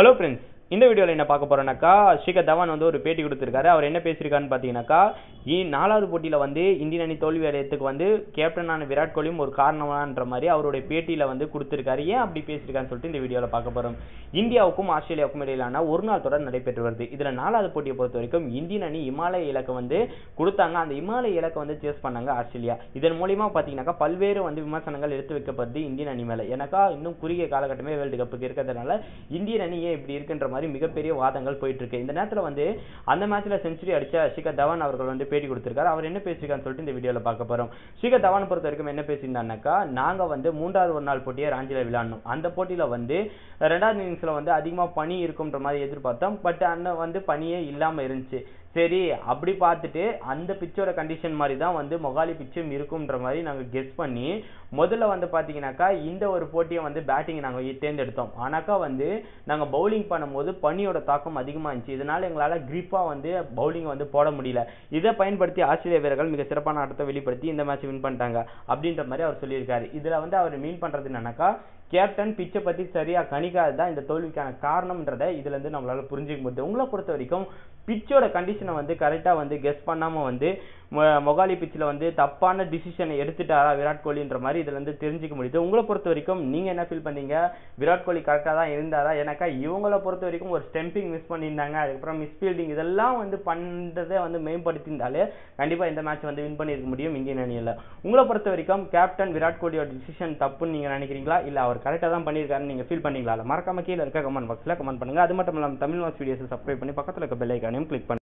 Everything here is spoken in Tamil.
Hello friends, இந்த வீடியோவில் என்ன பார்க்க போறோம்னாக்கா ஷிகர் தவான் வந்து ஒரு பேட்டி கொடுத்துருக்காரு. அவர் என்ன பேசியிருக்காருன்னு பார்த்தீங்கன்னாக்கா இ நாலாவது போட்டியில் வந்து இந்தியன் அணி தோல்வி அடையத்துக்கு வந்து கேப்டனான விராட் கோலியும் ஒரு காரணமான்ற மாதிரி அவருடைய பேட்டியில் வந்து கொடுத்துருக்காரு. ஏன் அப்படி பேசியிருக்காருன்னு சொல்லிட்டு இந்த வீடியோவில் பார்க்க போகிறோம் இந்தியாவுக்கும் ஆஸ்திரேலியாவுக்கும் இடையிலான ஒரு நாள் தொடர் நடைபெற்று வருது. இதில் நாலாவது போட்டியை பொறுத்த வரைக்கும் இந்தியன் அணி இமாலய இலக்கை வந்து கொடுத்தாங்க. அந்த இமாலய இலக்கை வந்து சேஸ் பண்ணாங்க ஆஸ்திரேலியா. இதன் மூலியமா பார்த்தீங்கன்னாக்கா பல்வேறு வந்து விமர்சனங்கள் எடுத்து வைக்கப்படுது இந்தியன் அணி மேலே. ஏன்னாக்கா இன்னும் குறுகிய காலகட்டமே வேர்ல்டு கப்புக்கு இருக்கிறதுனால இந்தியன் அணி ஏன் இப்படி இருக்குன்ற மாதிரி மிகப்பெரிய வாதங்கள் போயிட்டு இருக்கு இந்த நேரத்தில் வந்து அந்த மேட்ச்ல செஞ்சுரி அடிச்ச ஷிகர் தவான் அவர்கள் வந்து பேட்டி கொடுத்திருக்காரு. அவர் என்ன பேசியிருக்கான்னு சொல்லிட்டு இந்த வீடியோவில் பார்க்க போறோம். ஷிகர் தவான் பொறுத்த வரைக்கும் என்ன பேசியிருந்தாருனாக்கா நாங்க வந்து மூன்றாவது ஒரு நாள் போட்டியை ராஞ்சில விளையாடணும். அந்த போட்டியில் வந்து ரெண்டாவது இன்னிங்ஸ்ல வந்து அதிகமாக பனி இருக்கும்ன்ற மாதிரி எதிர்பார்த்தோம். பட் அண்ணன் வந்து பனியே இல்லாமல் இருந்துச்சு. சரி அப்படி பார்த்துட்டு அந்த பிச்சோட கண்டிஷன் மாதிரி தான் வந்து மொகாலி பிச்சும் இருக்கும்ன்ற மாதிரி நாங்கள் கெஸ் பண்ணி முதல்ல வந்து பார்த்தீங்கன்னாக்கா இந்த ஒரு போட்டியை வந்து பேட்டிங் நாங்கள் தேர்ந்தெடுத்தோம். ஆனாக்கா வந்து நாங்கள் பவுலிங் பண்ணும்போது பனியோட தாக்கம் அதிகமாக இருந்துச்சு. இதனால எங்களால் கிரிப்பாக வந்து பவுலிங் வந்து போட முடியல. இதை பயன்படுத்தி ஆஸ்திரேலிய வீரர்கள் மிக சிறப்பான ஆட்டத்தை வெளிப்படுத்தி இந்த மேட்ச் வின் பண்ணிட்டாங்க. அப்படின்ற மாதிரி அவர் சொல்லியிருக்காரு. இதில் வந்து அவர் மீன் பண்ணுறது என்னன்னாக்கா கேப்டன் பிச்சை பற்றி சரியாக கணிக்காது தான் இந்த தோல்விக்கான காரணம்ன்றதை இதுல இருந்து நம்மளால புரிஞ்சுக்க முடியுது. உங்களை பொறுத்த வரைக்கும் பிச்சோட கண்டிஷனை வந்து கரெக்டாக வந்து கெஸ் பண்ணாமல் வந்து மொ- மொகாலி பிச்சில் வந்து தப்பான டிசிஷனை எடுத்துட்டாரா விராட் கோலின்ற மாதிரி இதில் வந்து தெரிஞ்சுக்க முடியுது. உங்களை பொறுத்த வரைக்கும் நீங்கள் என்ன ஃபீல் பண்ணீங்க? விராட் கோலி கரெக்டாக தான் இருந்தாரா? எனக்கா இவங்கள பொறுத்த வரைக்கும் ஒரு ஸ்டெம்பிங் மிஸ் பண்ணியிருந்தாங்க. அதுக்கப்புறம் மிஸ்ஃபீல்டிங் இதெல்லாம் வந்து பண்ணுறதை வந்து மேம்படுத்தியிருந்தாலே கண்டிப்பாக இந்த மேட்ச் வந்து வின் பண்ணியிருக்க முடியும். இந்தியன் அணியில் உங்களை பொறுத்த வரைக்கும் கேப்டன் விராட் கோலியோட டிசிஷன் தப்புன்னு நீங்கள் நினைக்கிறீங்களா? இல்லை அவர் கரெக்டாக தான் பண்ணியிருக்காருன்னு நீங்க ஃபீல் பண்ணீங்களா? இல்ல மறக்காம கீழே இருக்க கமெண்ட் பாக்ஸில் கமெண்ட் பண்ணுங்க. அது மட்டும் இல்லாமல் தமிழ் வாட்ச் வீடியோஸை சப்ஸ்கிரைப் பண்ணி பக்கத்துல இருக்க பெல் ஐக்கானையும் கிளிக் பண்ணுங்கள்